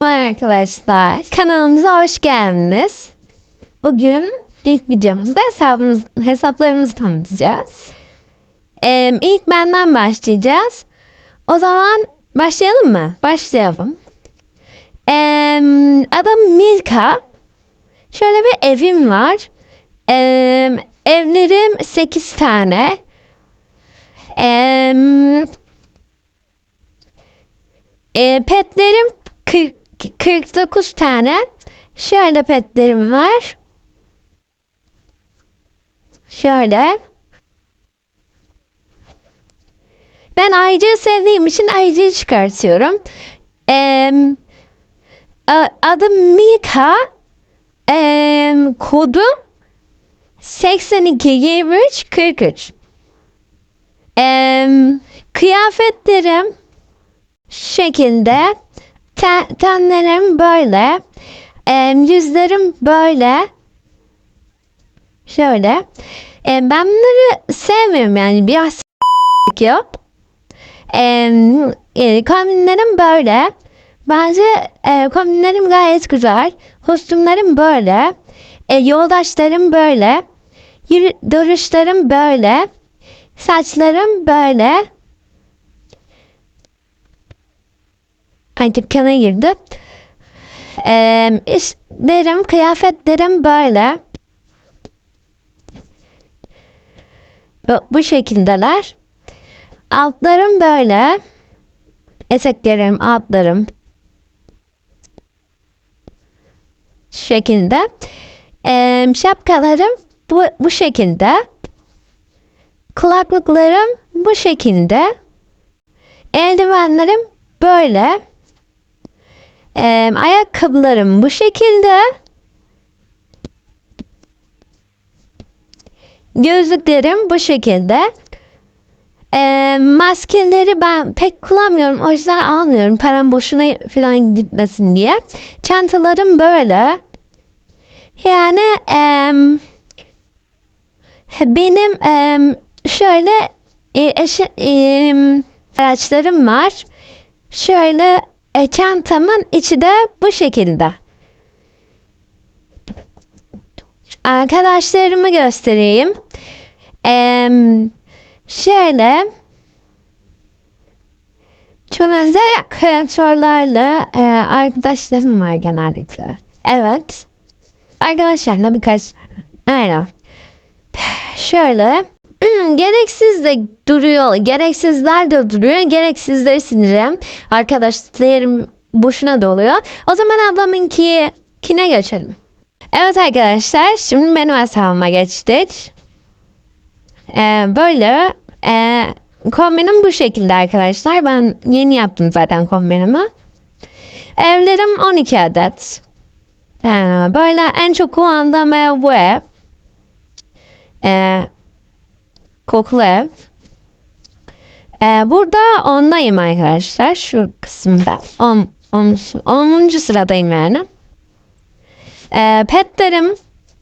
Merhaba arkadaşlar. Kanalımıza hoş geldiniz. Bugün ilk videomuzda hesabımız, hesaplarımızı tanıtacağız. Ee, ilk benden başlayacağız. O zaman başlayalım mı? Başlayalım. Ee, adım Milka. Şöyle bir evim var. Ee, evlerim 8 tane. Ee, e, petlerim 40, 49 tane. Şöyle petlerim var. Şöyle. Ben ayıcığı sevdiğim için ayıcığı çıkartıyorum. Ee, a- adım Mika. Ee, kodum 82 23 43. Ee, kıyafetlerim şekilde. Ten, tenlerim böyle. Ee, yüzlerim böyle. Şöyle. Ee, ben bunları sevmiyorum yani biraz yok. Ee, e, kombinlerim böyle. Bence e, kombinlerim gayet güzel. Kostümlerim böyle. E, yoldaşlarım böyle. Yürü, duruşlarım böyle. Saçlarım böyle. Ay dükkana girdi. Ee, işlerim, kıyafetlerim böyle. Bu, şekildeler. Altlarım böyle. Eteklerim, altlarım. Şu şekilde. Şapkalarım bu, bu şekilde. Kulaklıklarım bu şekilde. Eldivenlerim böyle. Ayakkabılarım bu şekilde. Gözlüklerim bu şekilde. Ee, maskeleri ben pek kullanmıyorum. O yüzden almıyorum. Param boşuna falan gitmesin diye. Çantalarım böyle. Yani em, benim em, şöyle e, eşi, em, araçlarım var. Şöyle e, çantamın içi de bu şekilde. Arkadaşlarımı göstereyim. Em, şöyle özel kreatörlerle e, arkadaşlarım var genellikle. Evet. Arkadaşlarla birkaç aynen. Şöyle gereksiz de duruyor. Gereksizler de duruyor. Gereksizleri sinirem. Arkadaşlarım boşuna doluyor. O zaman ablamınki kine geçelim. Evet arkadaşlar şimdi benim hesabıma geçtik. Ee, böyle e, kombinim bu şekilde arkadaşlar. Ben yeni yaptım zaten kombinimi. Evlerim 12 adet. Ee, böyle en çok kullandığım ev bu ev. Ee, kokulu. Ee, burada ondayım arkadaşlar. Şu kısımda. 10 on, 10. sıradayım yani. Ee, petlerim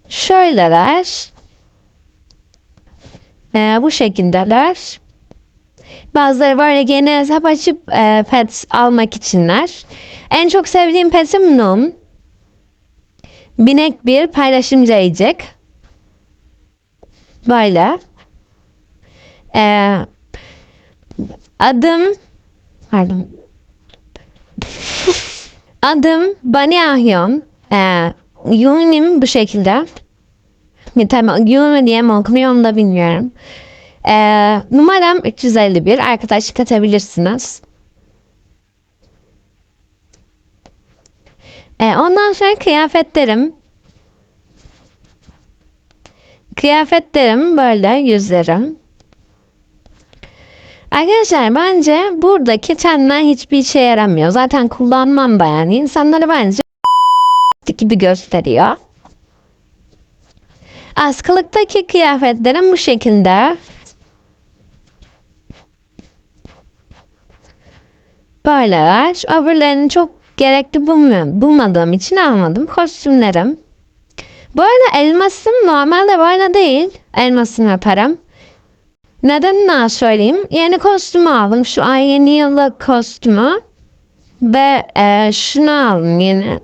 şöyleler. Ee, bu şekildeler. Bazıları böyle yeni hesap açıp e, pet almak içinler. En çok sevdiğim petim Num. Binek bir paylaşımcı ayıcık. Böyle. Ee, adım pardon. adım Bani Ahyon. Ee, Yunim bu şekilde. Tamam, Yumi diye mi okunuyor onu da bilmiyorum. Ee, numaram 351. Arkadaşlık atabilirsiniz. Ee, ondan sonra kıyafetlerim. Kıyafetlerim böyle yüzlerim. Arkadaşlar bence buradaki tenler hiçbir işe yaramıyor. Zaten kullanmam da yani. İnsanları bence gibi gösteriyor. Askılıktaki kıyafetlerim bu şekilde. Böyleler. Öbürlerini çok gerekli bulmuyorum. Bulmadığım için almadım. Kostümlerim. Bu arada elmasım normalde böyle değil. Elmasım ve param. Neden daha söyleyeyim. Yeni kostümü aldım. Şu ay yeni yıllık kostümü. Ve e, şunu aldım yeni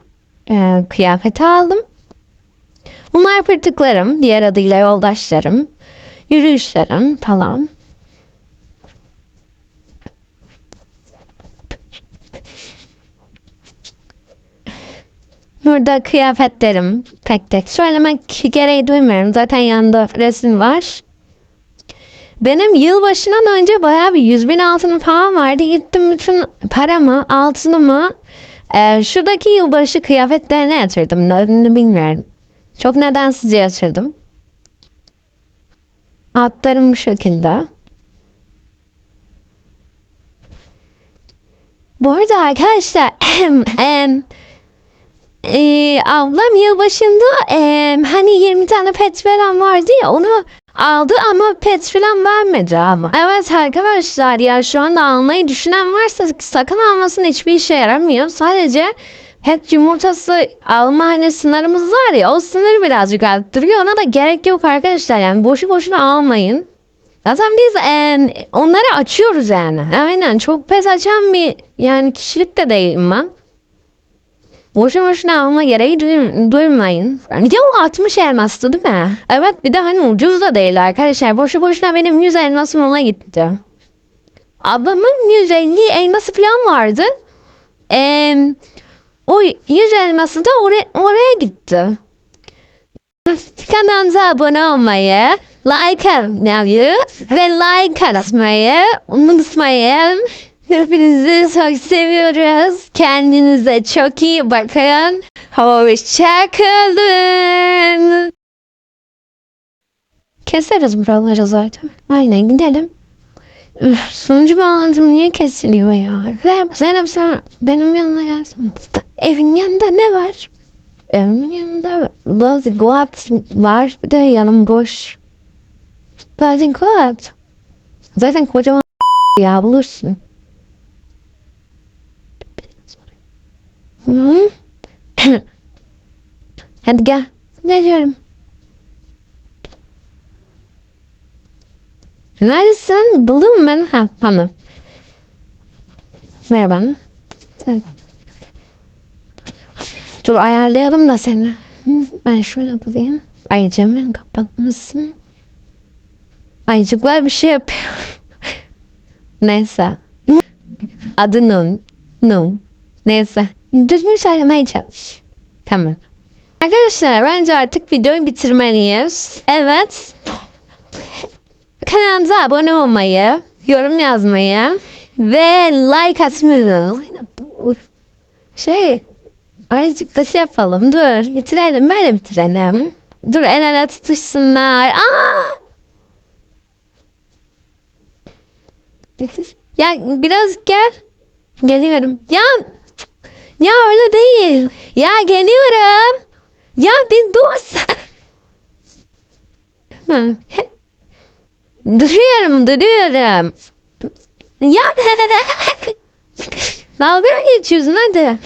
e, kıyafeti aldım. Bunlar pırtıklarım, diğer adıyla yoldaşlarım, yürüyüşlerim falan. Burada kıyafetlerim tek tek söylemek gereği duymuyorum. Zaten yanında resim var. Benim yılbaşından önce bayağı bir 100 bin altınım falan vardı. Gittim bütün paramı, altınımı e, şuradaki yılbaşı kıyafetlerine yatırdım. Nedenini bilmiyorum. Çok nedensizce yatırdım. Atlarım bu şekilde. Bu arada arkadaşlar em, ee, ablam yılbaşında e, hani 20 tane pet vardı ya onu aldı ama pet falan vermedi ama. Evet arkadaşlar ya şu anda almayı düşünen varsa sakın almasın hiçbir işe yaramıyor. Sadece pet yumurtası alma hani sınırımız var ya o sınırı birazcık arttırıyor. Ona da gerek yok arkadaşlar yani boşu boşuna almayın. Zaten biz e, onları açıyoruz yani. Aynen çok pes açan bir yani kişilik de değilim ben. Boşu boşuna alma gereği duy- duymayın. Bir de o 60 elmastı değil mi? Evet bir de hani ucuz da değil arkadaşlar. Boşu boşuna benim 100 elmasım ona gitti. Ablamın 150 elması falan vardı. Ee, o 100 elması da oraya, oraya gitti. Kanalımıza abone olmayı, like atmayı ve like atmayı unutmayın. Hepinizi çok seviyoruz. Kendinize çok iyi bakın. Hoşçakalın. Keseriz buraları zaten. Aynen gidelim. Üf, Sonucu bağlantım niye kesiliyor ya? Zeynep, Zeynep sen benim yanına gelsene. Evin yanında ne var? Evin yanında Lozy Guat var. Bir de yanım boş. Lozy Guat. Zaten kocaman ya bulursun. Hı? Hadi gel. Ne diyorum? Neredesin? Buldun mu beni? Ha, tamam. Merhaba. Evet. Dur ayarlayalım da seni. Ben şöyle bulayım. Ayıcımı kapatmışsın. Ayıcıklar bir şey yapıyor. Neyse. Adı Nun. Nun. Neyse. Düzgün söylemeye çalış. Tamam. Arkadaşlar bence artık videoyu bitirmeliyiz. Evet. Kanalımıza abone olmayı, yorum yazmayı ve like atmayı. Şey, azıcık da şey yapalım. Dur, bitirelim. Böyle bitirelim. Dur, el ele tutuşsunlar. Aa! Ya biraz gel. Geliyorum. Ya ya öyle değil. Ya geliyorum. Ya bir dur. Duruyorum, duruyorum. Ya dalga geçiyorsun hadi.